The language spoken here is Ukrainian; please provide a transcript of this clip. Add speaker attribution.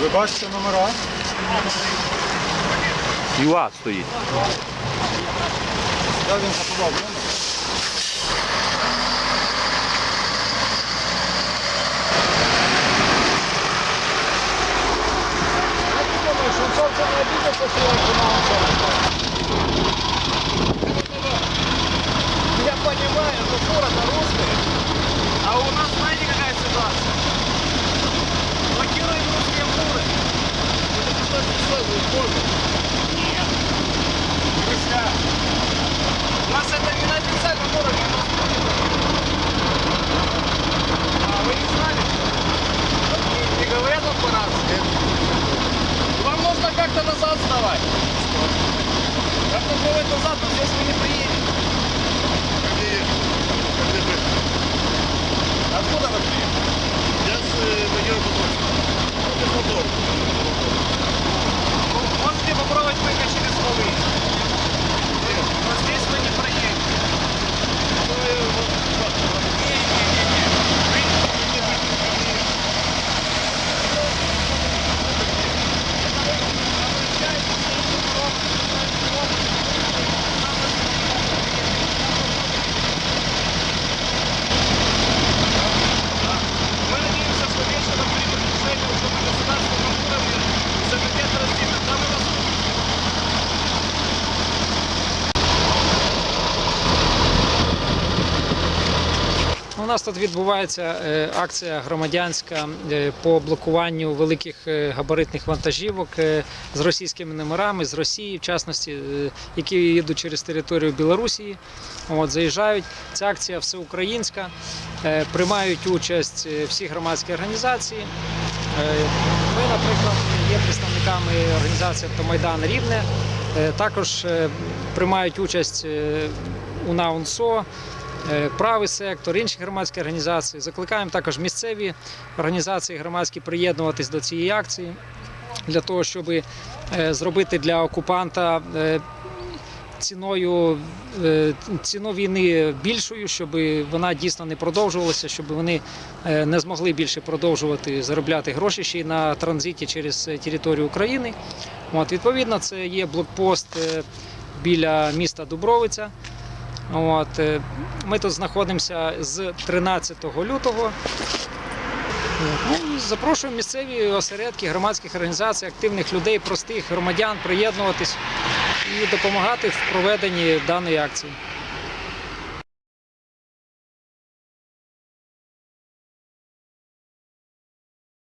Speaker 1: Ви бачите номера?
Speaker 2: ЮА стоїть.
Speaker 1: Де він заховав номер?
Speaker 3: Я понимаю, но фура-то русская. А у нас, знаете, какая ситуация? Как-то назад сдавать. Как-то назад, но здесь мы не приедете.
Speaker 4: Нас тут відбувається е, акція громадянська е, по блокуванню великих е, габаритних вантажівок з російськими номерами з Росії, в частності, які їдуть через територію Білорусі. От заїжджають. Ця акція всеукраїнська. Приймають участь всі громадські організації. Е, Ми, наприклад, є представниками організації Автомайдан Рівне. Е, Також е, приймають участь е, УНА УНСО, е, правий сектор, інші громадські організації. Закликаємо також місцеві організації громадські приєднуватись до цієї акції для того, щоб зробити для окупанта ціною е, ціну війни більшою, щоб вона дійсно не продовжувалася, щоб вони е, не змогли більше продовжувати заробляти гроші ще й на транзиті через е, територію України. От, відповідно, це є блокпост біля міста Дубровиця. От, ми тут знаходимося з 13 лютого. Ну, запрошуємо місцеві осередки громадських організацій, активних людей, простих громадян приєднуватись і допомагати в проведенні даної акції.